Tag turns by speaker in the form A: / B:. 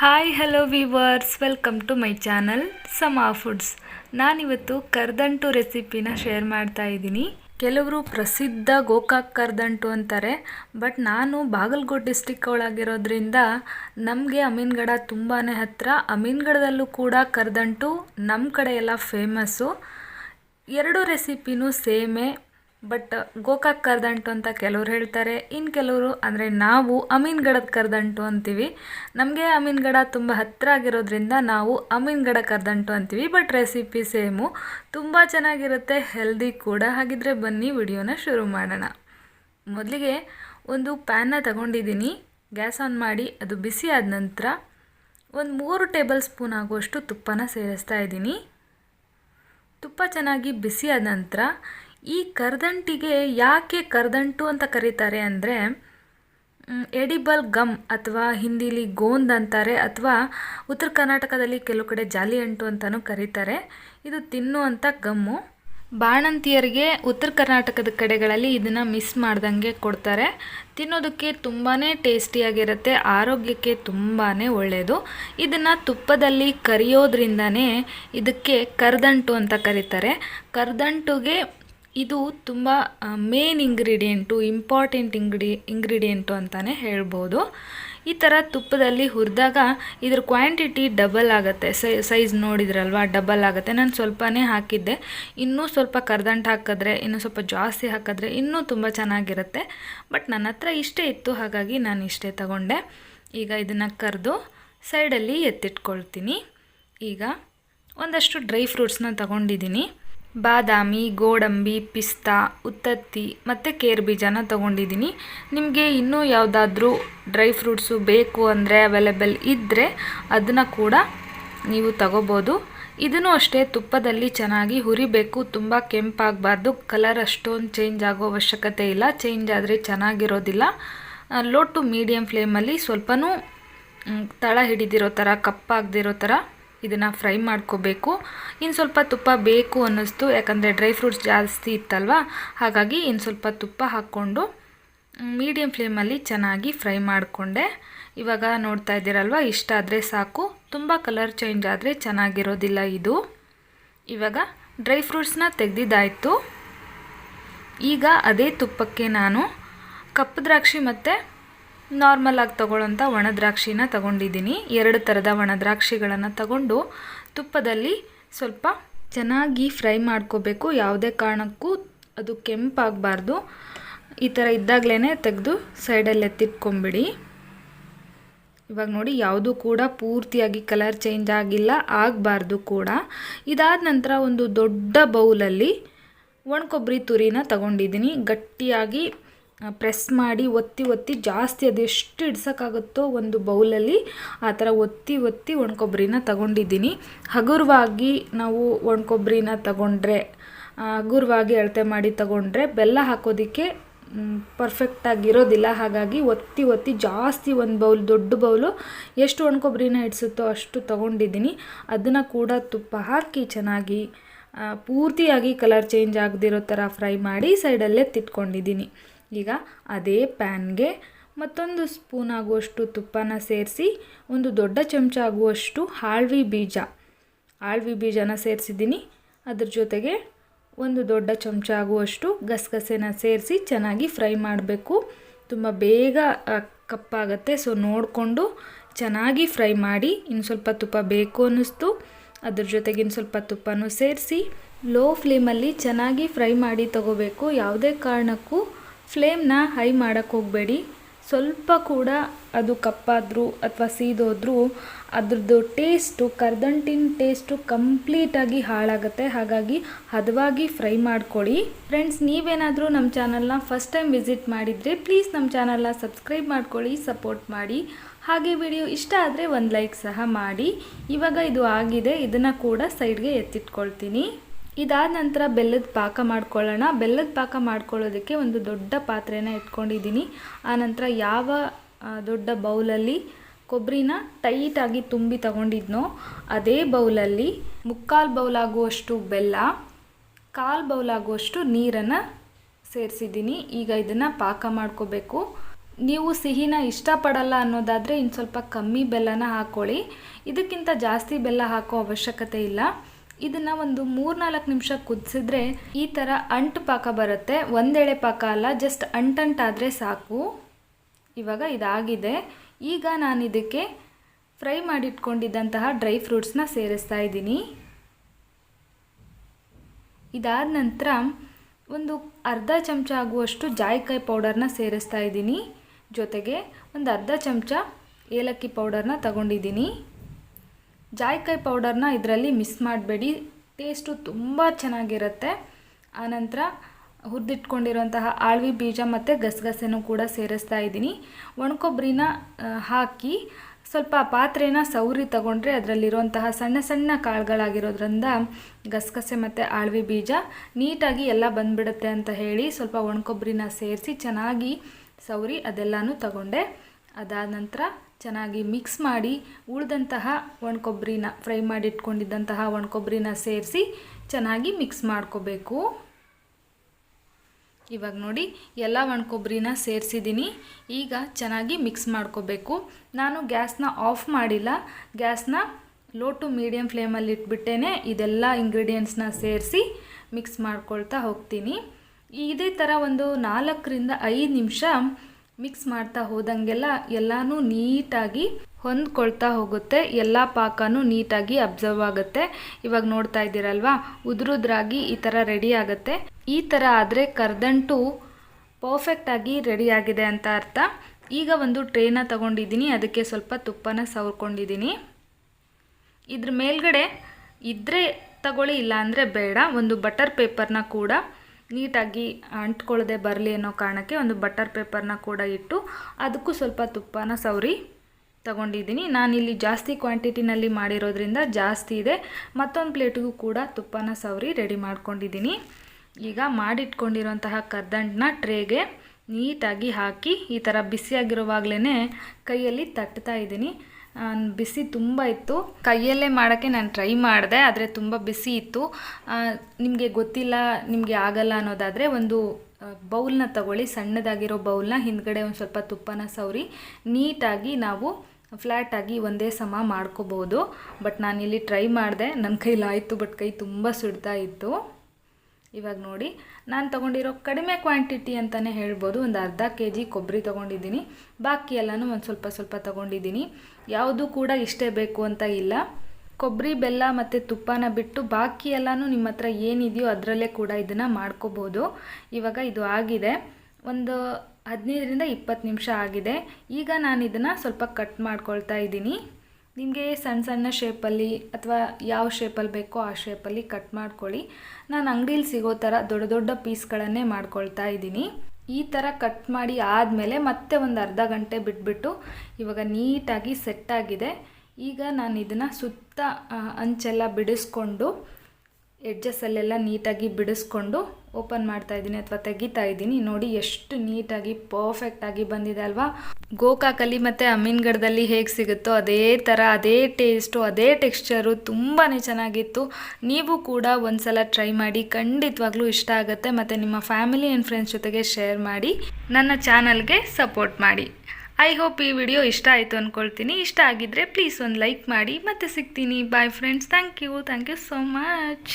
A: Hi hello viewers welcome to my channel Sama foods ನಾನಿವತ್ತು ಕರ್ದಂಟು ರೆಸಿಪಿನ share ಮಾಡ್ತಾ ಇದ್ದೀನಿ. ಕೆಲವರು ಪ್ರಸಿದ್ಧ ಗೋಕಾಕ್ ಕರ್ದಂಟು ಅಂತಾರೆ ಬಟ್ ನಾನು ಬಾಗಲಕೋಟೆ ಡಿಸ್ಟಿಕ್ ಒಳಗಿರೋದ್ರಿಂದ ನಮಗೆ ಅಮೀನ್ಗಡ ತುಂಬಾ ಹತ್ತಿರ ಅಮೀನ್ಗಡದಲ್ಲೂ ಕೂಡ ಕರ್ದಂಟು ನಮ್ಮ ಕಡೆ ಎಲ್ಲ ಫೇಮಸ್ಸು ಎರಡು ರೆಸಿಪಿನೂ ಸೇಮೇ. ಬಟ್ ಗೋಕಾಕ್ ಕರ್ದಂಟು ಅಂತ ಕೆಲವ್ರು ಹೇಳ್ತಾರೆ. ಇನ್ನು ಕೆಲವರು ಅಂದರೆ ನಾವು ಅಮೀನ್ಗಡದ ಕರ್ದಂಟು ಅಂತೀವಿ. ನಮಗೆ ಅಮೀನ್ಗಡ ತುಂಬ ಹತ್ತಿರ ಆಗಿರೋದ್ರಿಂದ ನಾವು ಅಮೀನ್ಗಡ ಕರ್ದಂಟು ಅಂತೀವಿ. ಬಟ್ ರೆಸಿಪಿ ಸೇಮು ತುಂಬ ಚೆನ್ನಾಗಿರುತ್ತೆ. ಹೆಲ್ದಿ ಕೂಡ. ಹಾಗಿದ್ರೆ ಬನ್ನಿ, ವಿಡಿಯೋನ ಶುರು ಮಾಡೋಣ. ಮೊದಲಿಗೆ ಒಂದು ಪ್ಯಾನ್ನ ತಗೊಂಡಿದ್ದೀನಿ. ಗ್ಯಾಸ್ ಆನ್ ಮಾಡಿ, ಅದು ಬಿಸಿ ಆದ ನಂತರ ಒಂದು ಮೂರು ಟೇಬಲ್ ಸ್ಪೂನ್ ಆಗುವಷ್ಟು ತುಪ್ಪನ ಸೇರಿಸ್ತಾ ಇದ್ದೀನಿ. ತುಪ್ಪ ಚೆನ್ನಾಗಿ ಬಿಸಿ ಆದ ನಂತರ ಈ ಕರದಂಟಿಗೆ ಯಾಕೆ ಕರದಂಟು ಅಂತ ಕರೀತಾರೆ ಅಂದರೆ ಎಡಿಬಲ್ ಗಮ್ ಅಥವಾ ಹಿಂದಿಲಿ ಗೋಂದ್ ಅಂತಾರೆ ಅಥವಾ ಉತ್ತರ ಕರ್ನಾಟಕದಲ್ಲಿ ಕೆಲವು ಕಡೆ ಜಾಲಿ ಅಂಟು ಅಂತಲೂ ಕರೀತಾರೆ. ಇದು ತಿನ್ನುವಂಥ ಗಮ್ಮು. ಬಾಣಂತಿಯರಿಗೆ ಉತ್ತರ ಕರ್ನಾಟಕದ ಕಡೆಗಳಲ್ಲಿ ಇದನ್ನು ಮಿಸ್ ಮಾಡ್ದಂಗೆ ಕೊಡ್ತಾರೆ. ತಿನ್ನೋದಕ್ಕೆ ತುಂಬಾ ಟೇಸ್ಟಿಯಾಗಿರುತ್ತೆ, ಆರೋಗ್ಯಕ್ಕೆ ತುಂಬಾ ಒಳ್ಳೆಯದು ಇದನ್ನು ತುಪ್ಪದಲ್ಲಿ ಕರಿಯೋದ್ರಿಂದನೇ ಇದಕ್ಕೆ ಕರದಂಟು ಅಂತ ಕರೀತಾರೆ. ಕರ್ದಂಟುಗೆ ಇದು ತುಂಬ ಮೇನ್ ಇಂಗ್ರೀಡಿಯೆಂಟು ಇಂಪಾರ್ಟೆಂಟ್ ಇಂಗ್ರಿ ಇಂಗ್ರೀಡಿಯೆಂಟು ಅಂತಲೇ ಹೇಳ್ಬೋದು. ಈ ಥರ ತುಪ್ಪದಲ್ಲಿ ಹುರಿದಾಗ ಇದ್ರ ಕ್ವಾಂಟಿಟಿ ಡಬಲ್ ಆಗುತ್ತೆ. ಸೈಜ್ ನೋಡಿದ್ರಲ್ವಾ ಡಬಲ್ ಆಗುತ್ತೆ. ನಾನು ಸ್ವಲ್ಪನೇ ಹಾಕಿದ್ದೆ. ಇನ್ನೂ ಸ್ವಲ್ಪ ಕರ್ದಂಟು ಹಾಕಿದ್ರೆ, ಇನ್ನೂ ಸ್ವಲ್ಪ ಜಾಸ್ತಿ ಹಾಕಿದ್ರೆ ಇನ್ನೂ ತುಂಬ ಚೆನ್ನಾಗಿರುತ್ತೆ. ಬಟ್ ನನ್ನ ಹತ್ರ ಇಷ್ಟೇ ಇತ್ತು, ಹಾಗಾಗಿ ನಾನು ಇಷ್ಟೇ ತಗೊಂಡೆ. ಈಗ ಇದನ್ನು ಕರೆದು ಸೈಡಲ್ಲಿ ಎತ್ತಿಟ್ಕೊಳ್ತೀನಿ. ಈಗ ಒಂದಷ್ಟು ಡ್ರೈ ಫ್ರೂಟ್ಸ್ನ ತಗೊಂಡಿದ್ದೀನಿ ಬಾದಾಮಿ, ಗೋಡಂಬಿ, ಪಿಸ್ತಾ, ಉತ್ತತ್ತಿ ಮತ್ತು ಕೇರ್ ಬೀಜನ ತೊಗೊಂಡಿದ್ದೀನಿ. ನಿಮಗೆ ಇನ್ನೂ ಯಾವುದಾದ್ರೂ ಡ್ರೈ ಫ್ರೂಟ್ಸು ಬೇಕು ಅಂದರೆ ಅವೈಲೇಬಲ್ ಇದ್ದರೆ ಅದನ್ನು ಕೂಡ ನೀವು ತಗೋಬೋದು. ಇದನ್ನು ಅಷ್ಟೇ ತುಪ್ಪದಲ್ಲಿ ಚೆನ್ನಾಗಿ ಹುರಿಬೇಕು. ತುಂಬ ಕೆಂಪಾಗಬಾರ್ದು. ಕಲರ್ ಅಷ್ಟೊಂದು ಚೇಂಜ್ ಆಗೋ ಅವಶ್ಯಕತೆ ಇಲ್ಲ. ಚೇಂಜ್ ಆದರೆ ಚೆನ್ನಾಗಿರೋದಿಲ್ಲ. ಲೋ ಟು ಮೀಡಿಯಮ್ ಫ್ಲೇಮಲ್ಲಿ ಸ್ವಲ್ಪನೂ ತಳ ಹಿಡಿದಿರೋ ಥರ ಕಪ್ಪಾಗದಿರೋ ಥರ ಇದನ್ನು ಫ್ರೈ ಮಾಡ್ಕೋಬೇಕು. ಇನ್ನು ಸ್ವಲ್ಪ ತುಪ್ಪ ಬೇಕು ಅನ್ನಿಸ್ತು, ಯಾಕಂದರೆ ಡ್ರೈ ಫ್ರೂಟ್ಸ್ ಜಾಸ್ತಿ ಇತ್ತಲ್ವ? ಹಾಗಾಗಿ ಇನ್ನು ಸ್ವಲ್ಪ ತುಪ್ಪ ಹಾಕ್ಕೊಂಡು ಮೀಡಿಯಮ್ ಫ್ಲೇಮಲ್ಲಿ ಚೆನ್ನಾಗಿ ಫ್ರೈ ಮಾಡಿಕೊಂಡೆ. ಇವಾಗ ನೋಡ್ತಾ ಇದ್ದೀರಲ್ವ, ಇಷ್ಟ ಆದರೆ ಸಾಕು. ತುಂಬ ಕಲರ್ ಚೇಂಜ್ ಆದರೆ ಚೆನ್ನಾಗಿರೋದಿಲ್ಲ ಇದು. ಇವಾಗ ಡ್ರೈ ಫ್ರೂಟ್ಸ್ನ ತೆಗೆದಿದ್ದಾಯಿತು. ಈಗ ಅದೇ ತುಪ್ಪಕ್ಕೆ ನಾನು ಕಪ್ಪು ದ್ರಾಕ್ಷಿ ಮತ್ತು ನಾರ್ಮಲ್ ಆಗಿ ತೊಗೊಳ್ಳೋಂಥ ಒಣ ದ್ರಾಕ್ಷಿನ ತಗೊಂಡಿದ್ದೀನಿ. ಎರಡು ಥರದ ಒಣ ದ್ರಾಕ್ಷಿಗಳನ್ನು ತಗೊಂಡು ತುಪ್ಪದಲ್ಲಿ ಸ್ವಲ್ಪ ಚೆನ್ನಾಗಿ ಫ್ರೈ ಮಾಡ್ಕೋಬೇಕು. ಯಾವುದೇ ಕಾರಣಕ್ಕೂ ಅದು ಕೆಂಪಾಗಬಾರ್ದು. ಈ ಥರ ಇದ್ದಾಗಲೇ ತೆಗೆದು ಸೈಡಲ್ಲಿ ಎತ್ತಿಟ್ಕೊಂಬಿಡಿ. ಇವಾಗ ನೋಡಿ, ಯಾವುದೂ ಕೂಡ ಪೂರ್ತಿಯಾಗಿ ಕಲರ್ ಚೇಂಜ್ ಆಗಿಲ್ಲ, ಆಗಬಾರ್ದು ಕೂಡ. ಇದಾದ ನಂತರ ಒಂದು ದೊಡ್ಡ ಬೌಲಲ್ಲಿ ಒಣ ಕೊಬ್ಬರಿ ತುರಿನ ತಗೊಂಡಿದ್ದೀನಿ. ಗಟ್ಟಿಯಾಗಿ ಪ್ರೆಸ್ ಮಾಡಿ, ಒತ್ತಿ ಒತ್ತಿ ಜಾಸ್ತಿ ಅದೆಷ್ಟು ಇಡ್ಸೋಕ್ಕಾಗುತ್ತೋ ಒಂದು ಬೌಲಲ್ಲಿ ಆ ಥರ ಒತ್ತಿ ಒತ್ತಿ ಒಣಕೊಬ್ಬರಿನ ತಗೊಂಡಿದ್ದೀನಿ. ಹಗುರವಾಗಿ ನಾವು ಒಣಕೊಬ್ಬರಿನ ತಗೊಂಡ್ರೆ ಹಗುರವಾಗಿ ಅಳತೆ ಮಾಡಿ ತಗೊಂಡ್ರೆ ಬೆಲ್ಲ ಹಾಕೋದಕ್ಕೆ ಪರ್ಫೆಕ್ಟಾಗಿರೋದಿಲ್ಲ ಹಾಗಾಗಿ ಒತ್ತಿ ಒತ್ತಿ ಜಾಸ್ತಿ ಒಂದು ಬೌಲ್, ದೊಡ್ಡ ಬೌಲು ಎಷ್ಟು ಒಣಕೊಬ್ಬರಿನ ಇಡಿಸುತ್ತೋ ಅಷ್ಟು ತಗೊಂಡಿದ್ದೀನಿ. ಅದನ್ನು ಕೂಡ ತುಪ್ಪ ಹಾಕಿ ಚೆನ್ನಾಗಿ ಪೂರ್ತಿಯಾಗಿ ಕಲರ್ ಚೇಂಜ್ ಆಗದಿರೋ ಥರ ಫ್ರೈ ಮಾಡಿ ಸೈಡಲ್ಲೇ ತಿಟ್ಕೊಂಡಿದ್ದೀನಿ ಈಗ ಅದೇ ಪ್ಯಾನ್ಗೆ ಮತ್ತೊಂದು ಸ್ಪೂನ್ ಆಗುವಷ್ಟು ತುಪ್ಪನ ಸೇರಿಸಿ, ಒಂದು ದೊಡ್ಡ ಚಮಚ ಆಗುವಷ್ಟು ಹಾಳ್ವಿ ಬೀಜ. ಆಳ್ವಿ ಬೀಜನ ಸೇರಿಸಿದ್ದೀನಿ. ಅದ್ರ ಜೊತೆಗೆ ಒಂದು ದೊಡ್ಡ ಚಮಚ ಆಗುವಷ್ಟು ಗಸಗಸೆನ ಸೇರಿಸಿ ಚೆನ್ನಾಗಿ ಫ್ರೈ ಮಾಡಬೇಕು. ತುಂಬ ಬೇಗ ಕಪ್ಪಾಗತ್ತೆ. ಸೊ, ನೋಡಿಕೊಂಡು ಚೆನ್ನಾಗಿ ಫ್ರೈ ಮಾಡಿ, ಇನ್ನು ಸ್ವಲ್ಪ ತುಪ್ಪ ಬೇಕು ಅನ್ನಿಸ್ತು. ಅದ್ರ ಜೊತೆಗೆ ಇನ್ನು ಸ್ವಲ್ಪ ತುಪ್ಪನೂ ಸೇರಿಸಿ, ಲೋ ಫ್ಲೇಮಲ್ಲಿ ಚೆನ್ನಾಗಿ ಫ್ರೈ ಮಾಡಿ ತಗೋಬೇಕು. ಯಾವುದೇ ಕಾರಣಕ್ಕೂ ಫ್ಲೇಮ್ನ ಹೈ ಮಾಡೋಕ್ಕೆ ಹೋಗಬೇಡಿ. ಸ್ವಲ್ಪ ಕೂಡ ಅದು ಕಪ್ಪಾದರೂ ಅಥವಾ ಸೀದೋದ್ರೂ ಅದ್ರದ್ದು ಟೇಸ್ಟು, ಕರ್ದಂಟಿನ ಟೇಸ್ಟು ಕಂಪ್ಲೀಟಾಗಿ ಹಾಳಾಗುತ್ತೆ. ಹಾಗಾಗಿ ಹದವಾಗಿ ಫ್ರೈ ಮಾಡ್ಕೊಳ್ಳಿ. ಫ್ರೆಂಡ್ಸ್, ನೀವೇನಾದರೂ ನಮ್ಮ ಚಾನಲ್ನ ಫಸ್ಟ್ ಟೈಮ್ ವಿಸಿಟ್ ಮಾಡಿದರೆ ಪ್ಲೀಸ್ ನಮ್ಮ ಚಾನಲ್ನ ಸಬ್ಸ್ಕ್ರೈಬ್ ಮಾಡ್ಕೊಳ್ಳಿ, ಸಪೋರ್ಟ್ ಮಾಡಿ. ಹಾಗೆ ವಿಡಿಯೋ ಇಷ್ಟ ಆದರೆ ಒಂದು ಲೈಕ್ ಸಹ ಮಾಡಿ. ಇವಾಗ ಇದು ಆಗಿದೆ, ಇದನ್ನು ಕೂಡ ಸೈಡ್ಗೆ ಎತ್ತಿಟ್ಕೊಳ್ತೀನಿ. ಇದಾದ ನಂತರ ಬೆಲ್ಲದ ಪಾಕ ಮಾಡ್ಕೊಳ್ಳೋಣ. ಬೆಲ್ಲದ ಪಾಕ ಮಾಡ್ಕೊಳ್ಳೋದಕ್ಕೆ ಒಂದು ದೊಡ್ಡ ಪಾತ್ರೆನ ಇಟ್ಕೊಂಡಿದ್ದೀನಿ ಆನಂತರ ಯಾವ ದೊಡ್ಡ ಬೌಲಲ್ಲಿ ಕೊಬ್ಬರಿನ ಟೈಟಾಗಿ ತುಂಬಿ ತಗೊಂಡಿದ್ನೋ ಅದೇ ಬೌಲಲ್ಲಿ ಮುಕ್ಕಾಲು ಬೌಲಾಗುವಷ್ಟು ಬೆಲ್ಲ, ಕಾಲು ಬೌಲಾಗುವಷ್ಟು ನೀರನ್ನು ಸೇರಿಸಿದ್ದೀನಿ. ಈಗ ಇದನ್ನು ಪಾಕ ಮಾಡ್ಕೋಬೇಕು. ನೀವು ಸಿಹಿನ ಇಷ್ಟಪಡಲ್ಲ ಅನ್ನೋದಾದರೆ ಇನ್ನು ಸ್ವಲ್ಪ ಕಮ್ಮಿ ಬೆಲ್ಲನ ಹಾಕ್ಕೊಳ್ಳಿ ಇದಕ್ಕಿಂತ ಜಾಸ್ತಿ ಬೆಲ್ಲ ಹಾಕೋ ಅವಶ್ಯಕತೆ ಇಲ್ಲ. ಇದನ್ನು ಒಂದು ಮೂರ್ನಾಲ್ಕು ನಿಮಿಷ ಕುದಿಸಿದ್ರೆ ಈ ಥರ ಅಂಟು ಪಾಕ ಬರುತ್ತೆ. ಒಂದೆಳೆ ಪಾಕ ಅಲ್ಲ ಜಸ್ಟ್ ಅಂಟಂಟಾದರೆ ಸಾಕು. ಇವಾಗ ಇದಾಗಿದೆ. ಈಗ ನಾನು ಇದಕ್ಕೆ ಫ್ರೈ ಮಾಡಿಟ್ಕೊಂಡಿದ್ದಂತಹ ಡ್ರೈ ಫ್ರೂಟ್ಸ್ನ ಸೇರಿಸ್ತಾ ಇದ್ದೀನಿ. ಇದಾದ ನಂತರ ಒಂದು ಅರ್ಧ ಚಮಚ ಆಗುವಷ್ಟು ಜಾಯಿಕಾಯಿ ಪೌಡರ್ನ ಸೇರಿಸ್ತಾ ಇದ್ದೀನಿ. ಜೊತೆಗೆ ಒಂದು ಅರ್ಧ ಚಮಚ ಏಲಕ್ಕಿ ಪೌಡರ್ನ ತಗೊಂಡಿದ್ದೀನಿ. ಜಾಯಿಕಾಯಿ ಪೌಡರ್ನ ಇದರಲ್ಲಿ ಮಿಸ್ ಮಾಡಬೇಡಿ. ಟೇಸ್ಟು ತುಂಬ ಚೆನ್ನಾಗಿರುತ್ತೆ. ಆನಂತರ ಹುರಿದಿಟ್ಕೊಂಡಿರುವಂತಹ ಆಳ್ವಿ ಬೀಜ ಮತ್ತು ಗಸಗಸೆನೂ ಕೂಡ ಸೇರಿಸ್ತಾ ಇದ್ದೀನಿ. ಒಣಕೊಬ್ಬರಿನ ಹಾಕಿ ಸ್ವಲ್ಪ ಪಾತ್ರೆನ ಸೌರಿ ತಗೊಂಡ್ರೆ ಅದರಲ್ಲಿರುವಂತಹ ಸಣ್ಣ ಸಣ್ಣ ಕಾಳುಗಳಾಗಿರೋದ್ರಿಂದ ಗಸಗಸೆ ಮತ್ತು ಆಳ್ವಿ ಬೀಜ ನೀಟಾಗಿ ಎಲ್ಲ ಬಂದ್ಬಿಡುತ್ತೆ ಅಂತ ಹೇಳಿ ಸ್ವಲ್ಪ ಒಣಕೊಬ್ಬರಿನ ಸೇರಿಸಿ ಚೆನ್ನಾಗಿ ಸೌರಿ ಅದೆಲ್ಲನೂ ತಗೊಂಡೆ. ಅದಾದ ನಂತರ ಚೆನ್ನಾಗಿ ಮಿಕ್ಸ್ ಮಾಡಿ ಉಳಿದಂತಹ ಒಣಕೊಬ್ಬರಿನ ಫ್ರೈ ಮಾಡಿ ಇಟ್ಕೊಂಡಿದ್ದಂತಹ ಒಣಕೊಬ್ಬರಿನ ಸೇರಿಸಿ ಚೆನ್ನಾಗಿ ಮಿಕ್ಸ್ ಮಾಡ್ಕೋಬೇಕು. ಇವಾಗ ನೋಡಿ, ಎಲ್ಲ ಒಣಕೊಬ್ಬರಿನ ಸೇರಿಸಿದ್ದೀನಿ. ಈಗ ಚೆನ್ನಾಗಿ ಮಿಕ್ಸ್ ಮಾಡ್ಕೋಬೇಕು. ನಾನು ಗ್ಯಾಸ್ನ ಆಫ್ ಮಾಡಿಲ್ಲ. ಗ್ಯಾಸ್ನ ಲೋ ಟು ಮೀಡಿಯಮ್ ಫ್ಲೇಮಲ್ಲಿ ಇಟ್ಬಿಟ್ಟೇ ಇದೆಲ್ಲ ಇಂಗ್ರೀಡಿಯೆಂಟ್ಸ್ನ ಸೇರಿಸಿ ಮಿಕ್ಸ್ ಮಾಡ್ಕೊಳ್ತಾ ಹೋಗ್ತೀನಿ. ಇದೇ ಥರ ಒಂದು ನಾಲ್ಕರಿಂದ ಐದು ನಿಮಿಷ ಮಿಕ್ಸ್ ಮಾಡ್ತಾ ಹೋದಂಗೆಲ್ಲ ಎಲ್ಲನೂ ನೀಟಾಗಿ ಹೊಂದ್ಕೊಳ್ತಾ ಹೋಗುತ್ತೆ. ಎಲ್ಲ ಪಾಕನೂ ನೀಟಾಗಿ ಅಬ್ಸರ್ವ್ ಆಗುತ್ತೆ. ಇವಾಗ ನೋಡ್ತಾ ಇದ್ದೀರಲ್ವಾ? ಉದುರುದ್ರಾಗಿ ಈ ಥರ ರೆಡಿ ಆಗುತ್ತೆ. ಈ ಥರ ಆದರೆ ಕರ್ದಂಟು ಪರ್ಫೆಕ್ಟಾಗಿ ಆಗಿದೆ ಅಂತ ಅರ್ಥ. ಈಗ ಒಂದು ಟ್ರೇನ ತಗೊಂಡಿದ್ದೀನಿ. ಅದಕ್ಕೆ ಸ್ವಲ್ಪ ತುಪ್ಪನ ಸವರ್ಕೊಂಡಿದ್ದೀನಿ. ಇದ್ರ ಮೇಲ್ಗಡೆ ಇದ್ದರೆ ತಗೊಳ್ಳಿ ಇಲ್ಲ ಅಂದರೆ ಬೇಡ. ಒಂದು ಬಟರ್ ಪೇಪರ್ನ ಕೂಡ ನೀಟಾಗಿ ಅಂಟ್ಕೊಳ್ಳದೆ ಬರಲಿ ಅನ್ನೋ ಕಾರಣಕ್ಕೆ ಒಂದು ಬಟರ್ ಪೇಪರ್ನ ಕೂಡ ಇಟ್ಟು ಅದಕ್ಕೂ ಸ್ವಲ್ಪ ತುಪ್ಪನ ಸವರಿ ತಗೊಂಡಿದ್ದೀನಿ. ನಾನಿಲ್ಲಿ ಜಾಸ್ತಿ ಕ್ವಾಂಟಿಟಿನಲ್ಲಿ ಮಾಡಿರೋದ್ರಿಂದ ಜಾಸ್ತಿ ಇದೆ. ಮತ್ತೊಂದು ಪ್ಲೇಟಿಗೂ ಕೂಡ ತುಪ್ಪನ ಸವರಿ ರೆಡಿ ಮಾಡ್ಕೊಂಡಿದ್ದೀನಿ. ಈಗ ಮಾಡಿಟ್ಕೊಂಡಿರೋಂತಹ ಕರ್ದಂಟನ್ನ ಟ್ರೇಗೆ ನೀಟಾಗಿ ಹಾಕಿ ಈ ಥರ ಬಿಸಿಯಾಗಿರುವಾಗಲೇ ಕೈಯಲ್ಲಿ ತಟ್ತಾ ಇದ್ದೀನಿ. ಬಿಸಿ ತುಂಬ ಇತ್ತು. ಕೈಯಲ್ಲೇ ಮಾಡೋಕ್ಕೆ ನಾನು ಟ್ರೈ ಮಾಡಿದೆ, ಆದರೆ ತುಂಬ ಬಿಸಿ ಇತ್ತು. ನಿಮಗೆ ಗೊತ್ತಿಲ್ಲ, ನಿಮಗೆ ಆಗಲ್ಲ ಅನ್ನೋದಾದರೆ ಒಂದು ಬೌಲ್ನ ತಗೊಳ್ಳಿ, ಸಣ್ಣದಾಗಿರೋ ಬೌಲ್ನ ಹಿಂದ್ಗಡೆ ಒಂದು ಸ್ವಲ್ಪ ತುಪ್ಪನ ಸವರಿ, ನೀಟಾಗಿ ನಾವು ಫ್ಲ್ಯಾಟಾಗಿ ಒಂದೇ ಸಮ ಮಾಡ್ಕೋಬೋದು. ಬಟ್ ನಾನಿಲ್ಲಿ ಟ್ರೈ ಮಾಡಿದೆ ನನ್ನ ಕೈಲಾಯಿತು ಬಟ್ ಕೈ ತುಂಬ ಸುಡ್ತಾ ಇತ್ತು. ಇವಾಗ ನೋಡಿ, ನಾನು ತೊಗೊಂಡಿರೋ ಕಡಿಮೆ ಕ್ವಾಂಟಿಟಿ ಅಂತಲೇ ಹೇಳ್ಬೋದು. ಒಂದು ಅರ್ಧ ಕೆ ಜಿ ಕೊಬ್ಬರಿ ತೊಗೊಂಡಿದ್ದೀನಿ. ಬಾಕಿ ಎಲ್ಲನೂ ಒಂದು ಸ್ವಲ್ಪ ಸ್ವಲ್ಪ ತೊಗೊಂಡಿದ್ದೀನಿ. ಯಾವುದು ಕೂಡ ಇಷ್ಟೇ ಬೇಕು ಅಂತ ಇಲ್ಲ. ಕೊಬ್ಬರಿ, ಬೆಲ್ಲ ಮತ್ತು ತುಪ್ಪನ ಬಿಟ್ಟು ಬಾಕಿ ಎಲ್ಲನೂ ನಿಮ್ಮ ಹತ್ರ ಏನಿದೆಯೋ ಅದರಲ್ಲೇ ಕೂಡ ಇದನ್ನು ಮಾಡ್ಕೋಬೋದು. ಇವಾಗ ಇದು ಆಗಿದೆ. ಒಂದು ಹದಿನೈದರಿಂದ ಇಪ್ಪತ್ತು ನಿಮಿಷ ಆಗಿದೆ. ಈಗ ನಾನು ಇದನ್ನು ಸ್ವಲ್ಪ ಕಟ್ ಮಾಡ್ಕೊಳ್ತಾ ಇದ್ದೀನಿ. ನಿಮಗೆ ಸಣ್ಣ ಸಣ್ಣ ಶೇಪಲ್ಲಿ ಅಥವಾ ಯಾವ ಶೇಪಲ್ಲಿ ಬೇಕೋ ಆ ಶೇಪಲ್ಲಿ ಕಟ್ ಮಾಡ್ಕೊಳ್ಳಿ. ನಾನು ಅಂಗಡೀಲಿ ಸಿಗೋ ಥರ ದೊಡ್ಡ ದೊಡ್ಡ ಪೀಸ್ಗಳನ್ನೇ ಮಾಡ್ಕೊಳ್ತಾ ಇದ್ದೀನಿ. ಈ ಥರ ಕಟ್ ಮಾಡಿ ಆದಮೇಲೆ ಮತ್ತೆ ಒಂದು ಅರ್ಧ ಗಂಟೆ ಬಿಟ್ಬಿಟ್ಟು ಇವಾಗ ನೀಟಾಗಿ ಸೆಟ್ಟಾಗಿದೆ ಈಗ ನಾನು ಇದನ್ನು ಸುತ್ತ ಅಂಚೆಲ್ಲ ಬಿಡಿಸ್ಕೊಂಡು ಎಡ್ಜಸ್ಸಲ್ಲೆಲ್ಲ ನೀಟಾಗಿ ಬಿಡಿಸ್ಕೊಂಡು ಓಪನ್ ಮಾಡ್ತಾ ಇದ್ದೀನಿ ಅಥವಾ ತೆಗಿತಾ ಇದ್ದೀನಿ. ನೋಡಿ ಎಷ್ಟು ನೀಟಾಗಿ ಪರ್ಫೆಕ್ಟಾಗಿ ಬಂದಿದೆ ಅಲ್ವಾ? ಗೋಕಾಕಲ್ಲಿ ಮತ್ತು ಅಮೀನ್ಗಢದಲ್ಲಿ ಹೇಗೆ ಸಿಗುತ್ತೋ ಅದೇ ಥರ, ಅದೇ ಟೇಸ್ಟು ಅದೇ ಟೆಕ್ಸ್ಚರು ತುಂಬಾ ಚೆನ್ನಾಗಿತ್ತು. ನೀವು ಕೂಡ ಒಂದು ಸಲ ಟ್ರೈ ಮಾಡಿ, ಖಂಡಿತವಾಗ್ಲೂ ಇಷ್ಟ ಆಗುತ್ತೆ. ಮತ್ತು ನಿಮ್ಮ ಫ್ಯಾಮಿಲಿ ಆ್ಯಂಡ್ ಫ್ರೆಂಡ್ಸ್ ಜೊತೆಗೆ ಶೇರ್ ಮಾಡಿ, ನನ್ನ ಚಾನಲ್ಗೆ ಸಪೋರ್ಟ್ ಮಾಡಿ. ಐ ಹೋಪ್ ಈ ವಿಡಿಯೋ ಇಷ್ಟ ಆಯಿತು ಅಂದ್ಕೊಳ್ತೀನಿ ಇಷ್ಟ ಆಗಿದ್ದರೆ ಪ್ಲೀಸ್ ಒಂದು ಲೈಕ್ ಮಾಡಿ. ಮತ್ತೆ ಸಿಗ್ತೀನಿ. Bye friends thank you thank you so much